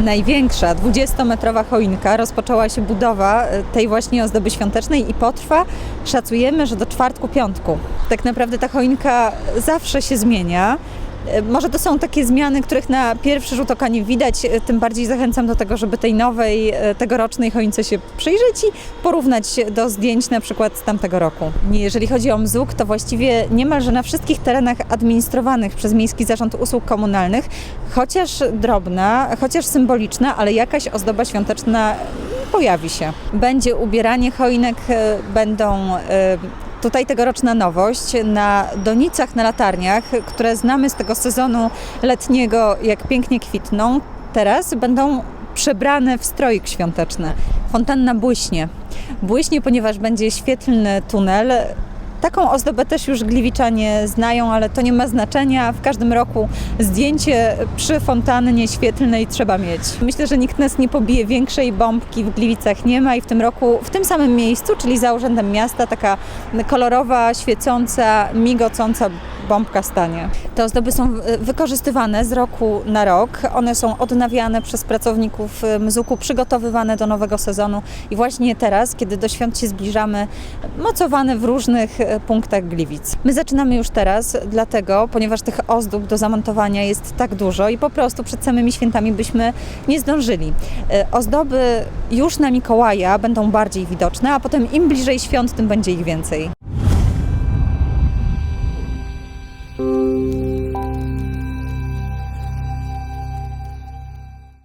największa 20-metrowa choinka. Rozpoczęła się budowa e, tej właśnie ozdoby świątecznej i potrwa, szacujemy, że do czwartku, piątku. Tak naprawdę ta choinka zawsze się zmienia. E, Może to są takie zmiany, których na pierwszy rzut oka nie widać, e, tym bardziej zachęcam do tego, żeby tej nowej, e, tegorocznej choince się przyjrzeć i porównać do zdjęć na przykład z tamtego roku. Jeżeli chodzi o Mzuk, to właściwie niemalże na wszystkich terenach administrowanych przez Miejski Zarząd Usług Komunalnych, chociaż drobna, chociaż symboliczna, ale jakaś ozdoba świąteczna pojawi się. Będzie ubieranie choinek, będą Tutaj tegoroczna nowość na donicach, na latarniach, które znamy z tego sezonu letniego, jak pięknie kwitną, teraz będą przebrane w stroik świąteczny. Fontanna błyśnie. Błyśnie, ponieważ będzie świetlny tunel. Taką ozdobę też już gliwiczanie znają, ale to nie ma znaczenia. W każdym roku zdjęcie przy fontannie świetlnej trzeba mieć. Myślę, że nikt nas nie pobije. Większej bombki w Gliwicach nie ma i w tym roku w tym samym miejscu, czyli za Urzędem Miasta, taka kolorowa, świecąca, migocąca bombka stanie. Te ozdoby są e, wykorzystywane z roku na rok. One są odnawiane przez pracowników e, Mzuku, przygotowywane do nowego sezonu i właśnie teraz, kiedy do świąt się zbliżamy, mocowane w różnych e, punktach Gliwic. My zaczynamy już teraz, dlatego, ponieważ tych ozdób do zamontowania jest tak dużo i po prostu przed samymi świętami byśmy nie zdążyli. Ozdoby już na Mikołaja będą bardziej widoczne, a potem im bliżej świąt, tym będzie ich więcej.